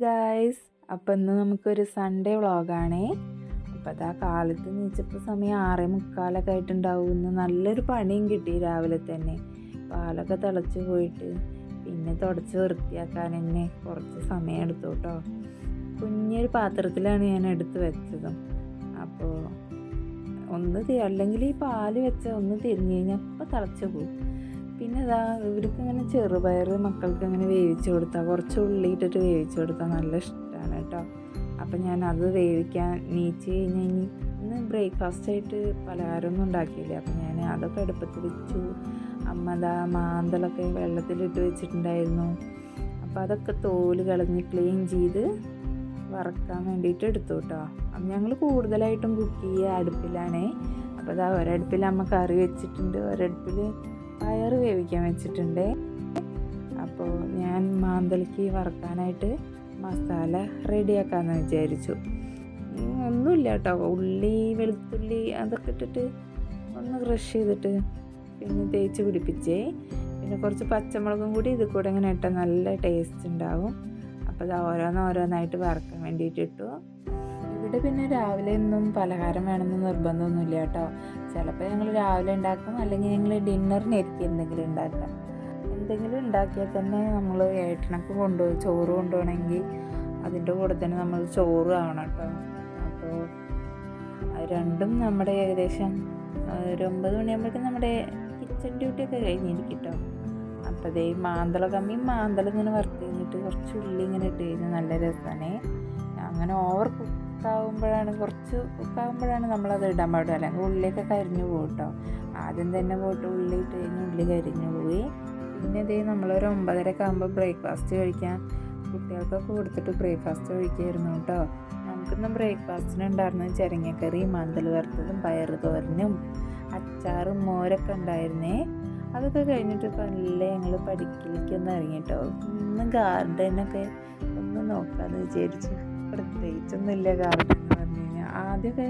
Guys അപ്പം ഇന്ന് നമുക്കൊരു സൺഡേ വ്ളോഗാണേ അപ്പം അതാ കാലത്ത് നീച്ചപ്പോൾ സമയം ആറേ മുക്കാലൊക്കെ ആയിട്ടുണ്ടാവും. ഇന്ന് നല്ലൊരു പണിയും കിട്ടി രാവിലെ തന്നെ. പാലൊക്കെ തിളച്ച് പോയിട്ട് പിന്നെ തുടച്ച് വൃത്തിയാക്കാൻ തന്നെ കുറച്ച് സമയം എടുത്തു കേട്ടോ. കുഞ്ഞൊരു പാത്രത്തിലാണ് ഞാൻ എടുത്ത് വെച്ചത്. അപ്പോൾ ഒന്ന് അല്ലെങ്കിൽ ഈ പാൽ വെച്ച ഒന്ന് തിരിഞ്ഞ് കഴിഞ്ഞാൽ അപ്പം തിളച്ച് പോകും പിന്നെ ഇതാ ഇവർക്ക് ഇങ്ങനെ ചെറുപയർ മക്കൾക്ക് ഇങ്ങനെ വേവിച്ച് കൊടുത്താൽ കുറച്ച് ഉള്ളി ഇട്ടിട്ട് വേവിച്ച് കൊടുത്താൽ നല്ല ഇഷ്ടമാണ് കേട്ടോ. അപ്പം ഞാൻ അത് വേവിക്കാൻ നീച്ച് കഴിഞ്ഞ് കഴിഞ്ഞ് ഇന്ന് ബ്രേക്ക്ഫാസ്റ്റ് ആയിട്ട് പലഹാരമൊന്നും ഉണ്ടാക്കിയില്ല. അപ്പം ഞാൻ അതൊക്കെ അടുപ്പത്ത് വെച്ചു. അമ്മ ദാ മാന്തളൊക്കെ വെള്ളത്തിലിട്ട് വെച്ചിട്ടുണ്ടായിരുന്നു. അപ്പം അതൊക്കെ തോൽ കളഞ്ഞ് ക്ലീൻ ചെയ്ത് വറക്കാൻ വേണ്ടിയിട്ട് എടുത്തു കേട്ടോ. അപ്പം ഞങ്ങൾ കൂടുതലായിട്ടും കുക്ക് ചെയ്യുക അടുപ്പിലാണേ. അപ്പോൾ അതാ ഒരടുപ്പിൽ അമ്മ കറി വെച്ചിട്ടുണ്ട്. ഒരടുപ്പിൽ പയർ വേവിക്കാൻ വെച്ചിട്ടുണ്ട്. അപ്പോൾ ഞാൻ മാന്തളിക്ക് വറക്കാനായിട്ട് മസാല റെഡിയാക്കാമെന്ന് വിചാരിച്ചു. ഒന്നുമില്ല കേട്ടോ. ഉള്ളി വെളുത്തുള്ളി അതൊക്കെ ഇട്ടിട്ട് ഒന്ന് ക്രഷ് ചെയ്തിട്ട് പിന്നെ തേച്ച് പിടിപ്പിച്ചേ. പിന്നെ കുറച്ച് പച്ചമുളകും കൂടി ഇത് കൂടെ ഇങ്ങനെ ഇട്ടാൽ നല്ല ടേസ്റ്റ് ഉണ്ടാവും. അപ്പോൾ ഇത് ഓരോന്നോരോന്നായിട്ട് വറക്കാൻ വേണ്ടിയിട്ട് ഇട്ടു. ഇവിടെ പിന്നെ രാവിലെ ഒന്നും പലഹാരം വേണമെന്ന് നിർബന്ധമൊന്നുമില്ല കേട്ടോ. ചിലപ്പോൾ ഞങ്ങൾ രാവിലെ ഉണ്ടാക്കും അല്ലെങ്കിൽ ഞങ്ങൾ ഡിന്നറിനായിരിക്കും എന്തെങ്കിലും ഉണ്ടാക്കാം. എന്തെങ്കിലും ഉണ്ടാക്കിയാൽ തന്നെ നമ്മൾ ഏട്ടനൊക്കെ കൊണ്ടുപോയി ചോറ് കൊണ്ടുപോകണമെങ്കിൽ അതിന്റെ കൂടെ തന്നെ നമ്മൾ ചോറ് ആവണം കേട്ടോ. അപ്പോൾ രണ്ടും നമ്മുടെ ഏകദേശം ഒരു ഒമ്പത് മണിയാകുമ്പോഴേക്കും നമ്മുടെ കിച്ചൺ ഡ്യൂട്ടിയൊക്കെ കഴിഞ്ഞിരിക്കും കേട്ടോ. അപ്പോൾ അതേ മാന്തള കമ്മി മാന്തളം ഇങ്ങനെ വറുത്ത് കഴിഞ്ഞിട്ട് കുറച്ച് ഉള്ളി ഇങ്ങനെ ഇട്ട് കഴിഞ്ഞാൽ നല്ല രസമാണ്. അങ്ങനെ ഓവർ കുക്കാവുമ്പോഴാണ് കുറച്ച് കുക്കാവുമ്പോഴാണ് നമ്മളത് ഇടാൻ പാടുക. അല്ലെങ്കിൽ ഉള്ളിലേക്ക് കരിഞ്ഞു പോകും കേട്ടോ ആദ്യം തന്നെ പോയിട്ട് ഉള്ളി ഇട്ട് കഴിഞ്ഞ് ഉള്ളി കരിഞ്ഞു പോയി. പിന്നെ ഇതേ നമ്മളൊരു ഒമ്പതരക്കെ ആകുമ്പോൾ ബ്രേക്ക്ഫാസ്റ്റ് കഴിക്കാൻ കുട്ടികൾക്കൊക്കെ കൊടുത്തിട്ട് ബ്രേക്ക്ഫാസ്റ്റ് കഴിക്കുമായിരുന്നു കേട്ടോ നമുക്കിന്ന് ബ്രേക്ക്ഫാസ്റ്റിന് ഉണ്ടായിരുന്നത് ചിരങ്ങക്കറി മന്തൽ വറുത്തതും പയർ തോരനും അച്ചാറും മോരൊക്കെ ഉണ്ടായിരുന്നേ. അതൊക്കെ കഴിഞ്ഞിട്ട് നല്ല ഞങ്ങൾ പഠിക്കലേക്കൊന്ന് ഇറങ്ങി കേട്ടോ ഒന്ന് ഗാർഡനൊക്കെ ഒന്ന് നോക്കാമെന്ന് വിചാരിച്ചു. പ്രത്യേകിച്ചൊന്നുമില്ല കാരണം എന്ന് പറഞ്ഞു കഴിഞ്ഞാൽ. ആദ്യമൊക്കെ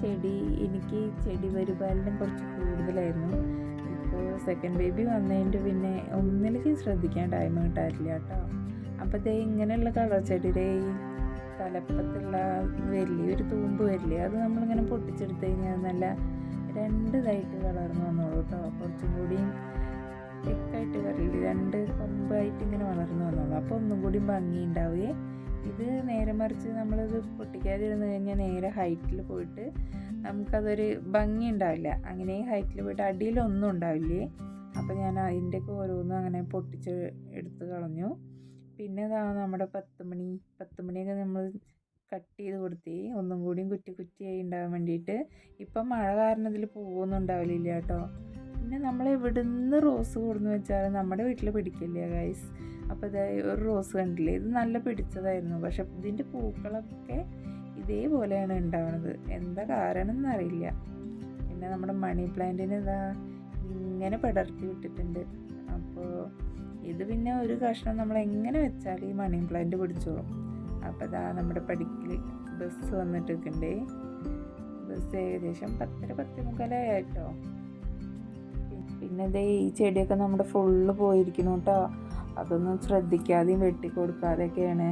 ചെടി എനിക്ക് ചെടി പരിപാലനം കുറച്ച് കൂടുതലായിരുന്നു. ഇപ്പോൾ സെക്കൻഡ് ബേബി വന്നതിന്റെ പിന്നെ ഒന്നിലേക്ക് ശ്രദ്ധിക്കാൻ ടൈം കിട്ടാറില്ല കേട്ടോ. അപ്പോൾ ദേ ഇങ്ങനെയുള്ള കളർ ചെടിയുടെ തലപ്പത്തുള്ള വലിയൊരു തൂമ്പ് വരില്ലേ അത് നമ്മളിങ്ങനെ പൊട്ടിച്ചെടുത്ത് കഴിഞ്ഞാൽ നല്ല രണ്ട് ഇതായിട്ട് വളർന്നു വന്നോളൂ കേട്ടോ. കുറച്ചും കൂടിയും തിക്കായിട്ട് വരില്ല രണ്ട് കൊമ്പായിട്ട് ഇങ്ങനെ വളർന്നു വന്നോളൂ. അപ്പോൾ ഒന്നും കൂടി ഭംഗി ഉണ്ടാവുകയെ ഇത് നേരെ മറിച്ച് നമ്മളിത് പൊട്ടിക്കാതിരുന്ന് കഴിഞ്ഞാൽ നേരെ ഹൈറ്റിൽ പോയിട്ട് നമുക്കതൊരു ഭംഗി ഉണ്ടാവില്ല. അങ്ങനെ ഹൈറ്റിൽ പോയിട്ട് അടിയിലൊന്നും ഉണ്ടാവില്ലേ? അപ്പോൾ ഞാൻ അതിന്റെയൊക്കെ ഓരോന്നും അങ്ങനെ പൊട്ടിച്ച് എടുത്ത് കളഞ്ഞു. പിന്നെ ഇതാ നമ്മുടെ പത്ത് മണി പത്ത് മണിയൊക്കെ നമ്മൾ കട്ട് ചെയ്ത് കൊടുത്തേ ഒന്നും കൂടിയും കുറ്റി കുറ്റിയായി ഉണ്ടാകാൻ വേണ്ടിയിട്ട് ഇപ്പം മഴ കാരണം ഇതിൽ പൂവൊന്നും ഉണ്ടാവില്ല കേട്ടോ. പിന്നെ നമ്മൾ എവിടുന്ന് റോസ് കൊടുന്ന് വെച്ചാൽ നമ്മുടെ വീട്ടിൽ പിടിക്കില്ല ഗൈസ് അപ്പോൾ ഇത് ഒരു റോസ് കണ്ടില്ലേ? ഇത് നല്ല പിടിച്ചതായിരുന്നു. പക്ഷെ ഇതിന്റെ പൂക്കളൊക്കെ ഇതേപോലെയാണ് ഉണ്ടാവുന്നത് എന്താ കാരണം എന്നറിയില്ല പിന്നെ നമ്മുടെ മണി പ്ലാന്റിന് ഇതാ ഇങ്ങനെ പടർത്തി വിട്ടിട്ടുണ്ട്. അപ്പോൾ ഇത് പിന്നെ ഒരു കഷ്ണം നമ്മൾ എങ്ങനെ വെച്ചാൽ ഈ മണി പ്ലാന്റ് പിടിച്ചോളും. അപ്പോൾ ഇതാ നമ്മുടെ പഠിക്കൽ ബസ് വന്നിട്ടിരിക്കണ്ടേ? ബസ് ഏകദേശം പത്തര പത്തേ മുക്കാലായിട്ടോ പിന്നെ ഇതേ ഈ ചെടിയൊക്കെ നമ്മുടെ ഫുള്ള് പോയിരിക്കുന്നു കേട്ടോ. അതൊന്നും ശ്രദ്ധിക്കാതെയും വെട്ടിക്കൊടുക്കാതെയൊക്കെയാണ്.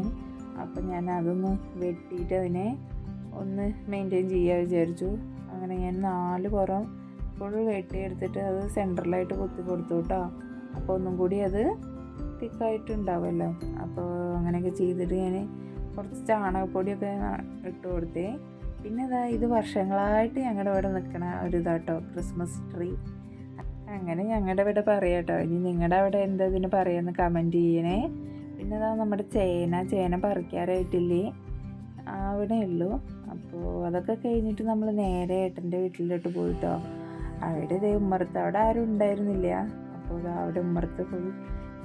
അപ്പം ഞാൻ അതൊന്ന് വെട്ടിയിട്ട് അതിനെ ഒന്ന് മെയിന്റെയിൻ ചെയ്യാൻ വിചാരിച്ചു. അങ്ങനെ ഞാൻ നാല് പുറം ഫുൾ വെട്ടിയെടുത്തിട്ട് അത് സെൻട്രലായിട്ട് കുത്തി കൊടുത്തു കേട്ടോ. അപ്പോൾ ഒന്നും കൂടി അത് തിക്കായിട്ടുണ്ടാവുമല്ലോ അപ്പോൾ അങ്ങനെയൊക്കെ ചെയ്തിട്ട് ഞാൻ കുറച്ച് ചാണകപ്പൊടിയൊക്കെ ഇട്ട് കൊടുത്തേ. പിന്നെ ഇതാ ഇത് വർഷങ്ങളായിട്ട് ഞങ്ങളുടെ ഇവിടെ നിൽക്കണ ഒരു ഇതാട്ടോ ക്രിസ്മസ് ട്രീ അങ്ങനെ ഞങ്ങളുടെ ഇവിടെ പറയാട്ടോ. ഇനി നിങ്ങളുടെ അവിടെ എന്താ ഇതിന് പറയുമെന്ന് കമന്റ് ചെയ്യണേ. പിന്നെ അതാ നമ്മുടെ ചേന. ചേന പറിക്കാറായിട്ടില്ലേ? അവിടെ ഉള്ളൂ. അപ്പോൾ അതൊക്കെ കഴിഞ്ഞിട്ട് നമ്മൾ നേരെ ഏട്ടന്റെ വീട്ടിലോട്ട് പോയിട്ടോ. അവിടെ ഇതേ ഉമ്മർത്ത് അവിടെ ആരും ഉണ്ടായിരുന്നില്ല. അപ്പോൾ അവിടെ ഉമ്മറത്ത് ഫുൾ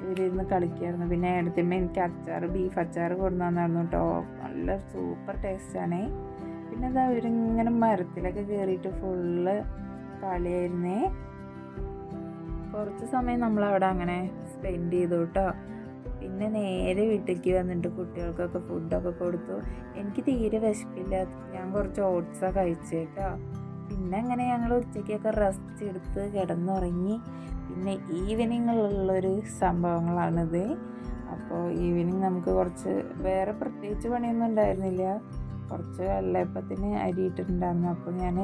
ഇവരിരുന്ന് കളിക്കായിരുന്നു. പിന്നെ ഏടത്തിമ്മ എനിക്ക് അച്ചാർ ബീഫ് അച്ചാർ കൊണ്ടു വന്നായിരുന്നു കേട്ടോ. നല്ല സൂപ്പർ ടേസ്റ്റാണേ പിന്നെ അതാ ഇവരിങ്ങനെ മരത്തിലൊക്കെ കയറിയിട്ട് ഫുള്ള് കളിയായിരുന്നേ. കുറച്ച് സമയം നമ്മൾ അവിടെ അങ്ങനെ സ്പെൻഡ് ചെയ്തു കേട്ടോ പിന്നെ നേരെ വീട്ടിലേക്ക് വന്നിട്ട് കുട്ടികൾക്കൊക്കെ ഫുഡൊക്കെ കൊടുത്തു. എനിക്ക് തീരെ വിശപ്പില്ല. ഞാൻ കുറച്ച് ഓട്സൊക്കെ കഴിച്ചു കേട്ടോ പിന്നെ അങ്ങനെ ഞങ്ങൾ ഉച്ചയ്ക്കൊക്കെ റെസ്റ്റ് എടുത്ത് കിടന്നുറങ്ങി. പിന്നെ ഈവനിങ്ങിലുള്ളൊരു സംഭവങ്ങളാണിത്. അപ്പോൾ ഈവനിങ് നമുക്ക് കുറച്ച് വേറെ പ്രത്യേകിച്ച് പണിയൊന്നും ഉണ്ടായിരുന്നില്ല. കുറച്ച് വെള്ളയപ്പത്തിന് അരി ഇട്ടിട്ടുണ്ടായിരുന്നു അപ്പോൾ ഞാൻ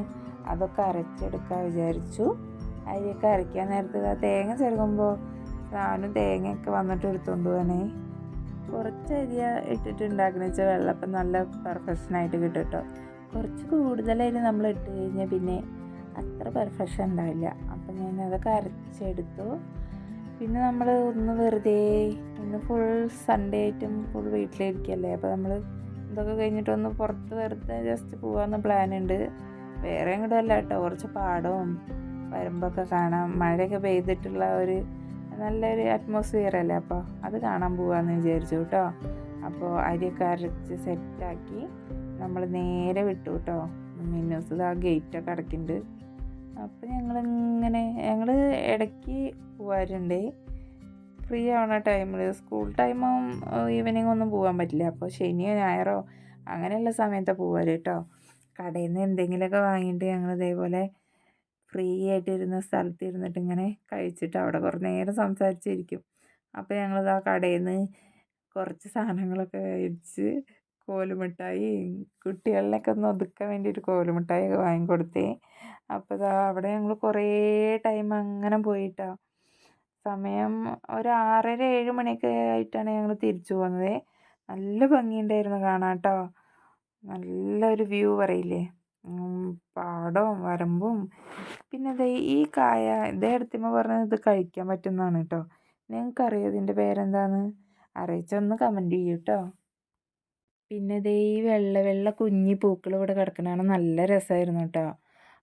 അതൊക്കെ അരച്ചെടുക്കാൻ വിചാരിച്ചു. അരിയൊക്കെ അരയ്ക്കാൻ നേരത്ത് തേങ്ങ ചെറുകുമ്പോൾ ഞാനും തേങ്ങയൊക്കെ വന്നിട്ട് എടുത്തുകൊണ്ട് പോകണേ കുറച്ച് അരിയ ഇട്ടിട്ട് ഉണ്ടാക്കുന്ന വെച്ചാൽ വെള്ളപ്പം നല്ല പെർഫെക്ഷനായിട്ട് കിട്ടും കേട്ടോ കുറച്ച് കൂടുതലായിട്ട് നമ്മൾ ഇട്ട് കഴിഞ്ഞാൽ പിന്നെ അത്ര പെർഫെക്ഷൻ ഉണ്ടാവില്ല. അപ്പം ഞാൻ അതൊക്കെ അരച്ചെടുത്തു. പിന്നെ നമ്മൾ ഒന്ന് വെറുതെ ഇന്ന് ഫുൾ സൺഡേ ആയിട്ടും ഫുൾ വീട്ടിലിരിക്കല്ലേ? അപ്പോൾ നമ്മൾ ഇതൊക്കെ കഴിഞ്ഞിട്ട് ഒന്ന് പുറത്ത് വെറുതെ ജസ്റ്റ് പോകാമെന്ന് പ്ലാൻ ഉണ്ട് വേറെ എങ്ങോട്ടും അല്ല കേട്ടോ കുറച്ച് പാടവും വരുമ്പൊക്കെ കാണാം. മഴയൊക്കെ പെയ്തിട്ടുള്ള ഒരു നല്ലൊരു അറ്റ്മോസ്ഫിയർ അല്ലേ? അപ്പോൾ അത് കാണാൻ പോകാമെന്ന് വിചാരിച്ചു കേട്ടോ. അപ്പോൾ അരിയൊക്കെ അരച്ച് സെറ്റാക്കി നമ്മൾ നേരെ വിട്ടു കേട്ടോ. മിന്നൂസ് ആ ഗേറ്റൊക്കെ അടക്കുന്നുണ്ട് അപ്പോൾ ഞങ്ങളിങ്ങനെ ഞങ്ങൾ ഇടയ്ക്ക് പോകാറുണ്ട് ഫ്രീ ആവണ ടൈമിൽ സ്കൂൾ ടൈമും ഈവനിങ് ഒന്നും പോകാൻ പറ്റില്ല. അപ്പോൾ ശനിയോ ഞായറോ അങ്ങനെയുള്ള സമയത്താണ് പോകാറ് കേട്ടോ. കടയിൽ നിന്ന് എന്തെങ്കിലുമൊക്കെ വാങ്ങിയിട്ട് ഞങ്ങൾ ഇതേപോലെ ഫ്രീ ആയിട്ട് ഇരുന്ന സ്ഥലത്ത് ഇരുന്നിട്ട് ഇങ്ങനെ കഴിച്ചിട്ട് അവിടെ കുറേ നേരം സംസാരിച്ചിരിക്കും. അപ്പോൾ ഞങ്ങളത് കടയിൽ നിന്ന് കുറച്ച് സാധനങ്ങളൊക്കെ മേടിച്ച് കോലുമിഠായി കുട്ടികളിലൊക്കെ ഒന്ന് ഒതുക്കാൻ വേണ്ടിയിട്ട് ഒക്കെ വാങ്ങിക്കൊടുത്തേ. അപ്പോൾ ഇതാ അവിടെ ഞങ്ങൾ കുറേ ടൈം അങ്ങനെ പോയിട്ടാ. സമയം ഒരു ആറര ഏഴ് മണിയൊക്കെ ആയിട്ടാണ് ഞങ്ങൾ തിരിച്ചു പോകുന്നത് നല്ല ഭംഗിയുണ്ടായിരുന്നു കാണാട്ടോ. നല്ലൊരു വ്യൂ പറയില്ലേ? പാടവും വരമ്പും. പിന്നെ ദേ ഈ കായ ഇതേ എടുത്തുമ്പോൾ പറഞ്ഞത് ഇത് കഴിക്കാൻ പറ്റുന്നതാണ് കേട്ടോ നിങ്ങൾക്കറിയോ ഇതിന്റെ പേരെന്താന്ന്? അറിയിച്ചൊന്ന് കമന്റ് ചെയ്യൂ കേട്ടോ പിന്നെ ദേ ഈ വെള്ള വെള്ള കുഞ്ഞി പൂക്കൾ ഇവിടെ കിടക്കണതാണ് നല്ല രസമായിരുന്നു കേട്ടോ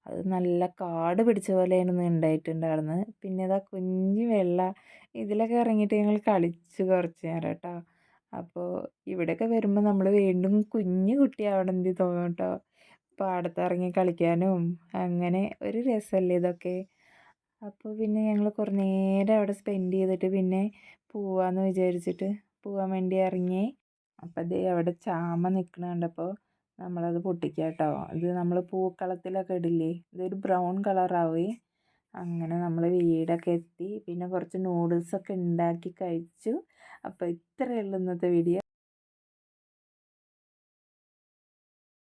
അത് നല്ല കാട് പിടിച്ച പോലെയായിരുന്നു ഉണ്ടായിട്ടുണ്ടായിരുന്നത് പിന്നെ ഇതാ കുഞ്ഞു വെള്ള ഇതിലൊക്കെ ഇറങ്ങിയിട്ട് ഞങ്ങൾ കളിച്ചു കുറച്ച് നേരം കേട്ടോ അപ്പോൾ ഇവിടെയൊക്കെ വരുമ്പോൾ നമ്മൾ വീണ്ടും കുഞ്ഞു കുട്ടിയാവണമെന്ന് തോന്നും കേട്ടോ പാടത്തിറങ്ങി കളിക്കാനും അങ്ങനെ ഒരു രസമല്ലേ ഇതൊക്കെ. അപ്പോൾ പിന്നെ ഞങ്ങൾ കുറേ നേരം അവിടെ സ്പെൻഡ് ചെയ്തിട്ട് പിന്നെ പോവാമെന്ന് വിചാരിച്ചിട്ട് പോവാൻ വേണ്ടി ഇറങ്ങി. അപ്പോൾ ദേ അവിടെ ചാമ നിൽക്കണ കണ്ടപ്പോൾ നമ്മളത് പൊട്ടിക്കുക കേട്ടോ ഇത് നമ്മൾ പൂക്കളത്തിലൊക്കെ ഇടില്ലേ? ഇതൊരു ബ്രൗൺ കളറാവേ അങ്ങനെ നമ്മൾ വീടൊക്കെ എത്തി. പിന്നെ കുറച്ച് നൂഡിൽസൊക്കെ ഉണ്ടാക്കി കഴിച്ചു. അപ്പോൾ ഇത്രയേ ഉള്ളൂ ഇന്നത്തെ വീഡിയോ